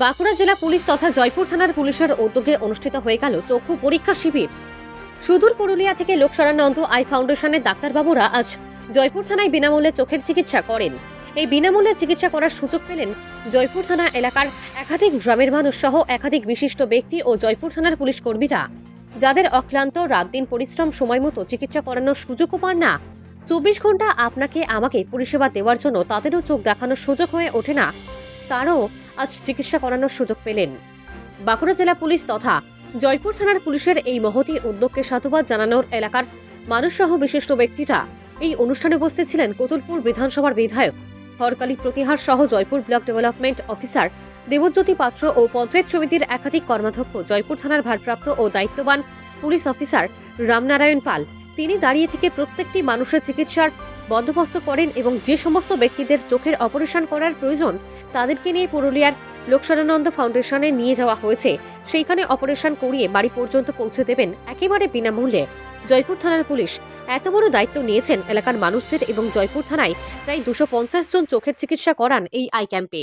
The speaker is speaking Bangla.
বাঁকুড়া জেলা পুলিশ তথা জয়পুর থানার পুলিশের উদ্যোগে অনুষ্ঠিত হয়ে গেল চক্ষু পরীক্ষা শিবির। সুদূর পুরুলিয়া থেকে লোকসারানন্দ আই ফাউন্ডেশনের ডাক্তারবাবুরা আজ জয়পুর থানায় বিনামূল্যে চোখের চিকিৎসা করেন। এই বিনামূল্যে চিকিৎসা করার সুযোগ পেলেন জয়পুর থানা এলাকার একাধিক গ্রামের মানুষ সহ একাধিক বিশিষ্ট ব্যক্তি ও জয়পুর থানার পুলিশ কর্মীরা। যাদের অক্লান্ত রাত দিন পরিশ্রম সময় মতো চিকিৎসা করানোর সুযোগও পান না। চব্বিশ ঘণ্টা আপনাকে আমাকে পরিষেবা দেওয়ার জন্য তাদেরও চোখ দেখানোর সুযোগ হয়ে ওঠে না। তারও আজ চিকিৎসা করানোর সুযোগ পেলেন। বাঁকুড়া জেলা পুলিশ তথা জয়পুর থানার পুলিশের এই মহতী উদ্যোগকে সাধুবাদ জানানোর এলাকার মানুষসহ বিশিষ্ট ব্যক্তিরা এই অনুষ্ঠানে উপস্থিত ছিলেন কতুলপুর বিধানসভার বিধায়ক হরকালী প্রতিহার সহ Joypur block development officer Debjyoti Patra ও পঞ্চায়েত সমিতির একাধিক কর্মাধ্যক্ষ, জয়পুর থানার ভারপ্রাপ্ত ও দায়িত্ববান পুলিশ অফিসার রামনারায়ণ পাল। তিনি দাঁড়িয়ে থেকে প্রত্যেকটি মানুষের চিকিৎসার বন্দোবস্ত করেন এবং যে সমস্ত ব্যক্তিদের চোখের অপারেশন করার প্রয়োজন তাদেরকে নিয়ে পুরুলিয়ার লোকসানানন্দ ফাউন্ডেশনে নিয়ে যাওয়া হয়েছে। সেইখানে অপারেশন করিয়ে বাড়ি পর্যন্ত পৌঁছে দেবেন একেবারে বিনামূল্যে। জয়পুর থানার পুলিশ এত বড় দায়িত্ব নিয়েছেন এলাকার মানুষদের এবং জয়পুর থানায় প্রায় দুশো জন চোখের চিকিৎসা করান এই আই ক্যাম্পে।